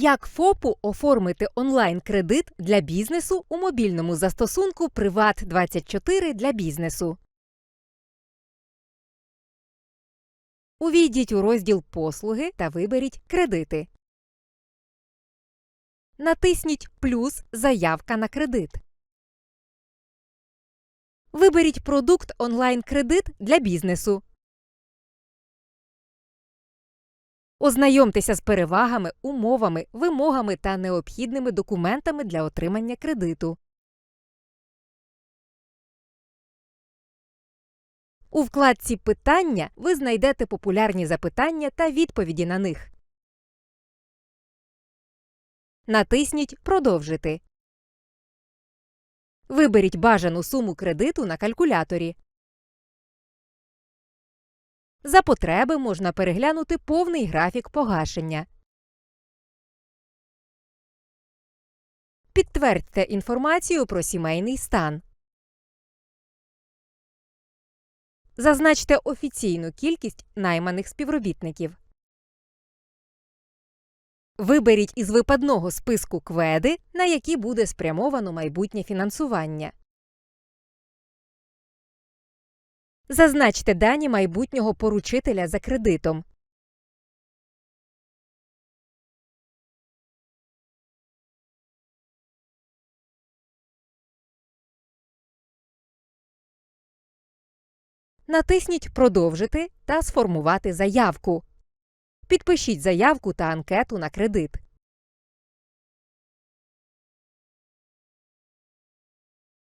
Як ФОПу оформити онлайн-кредит для бізнесу у мобільному застосунку Приват 24 для бізнесу. Увійдіть у розділ Послуги та виберіть Кредити. Натисніть Плюс Заявка на кредит. Виберіть продукт онлайн-кредит для бізнесу. Ознайомтеся з перевагами, умовами, вимогами та необхідними документами для отримання кредиту. У вкладці Питання ви знайдете популярні запитання та відповіді на них. Натисніть Продовжити. Виберіть бажану суму кредиту на калькуляторі. За потреби можна переглянути повний графік погашення. Підтвердьте інформацію про сімейний стан. Зазначте офіційну кількість найманих співробітників. Виберіть із випадного списку кведи, на які буде спрямовано майбутнє фінансування. Зазначте дані майбутнього поручителя за кредитом. Натисніть Продовжити та сформувати заявку. Підпишіть заявку та анкету на кредит.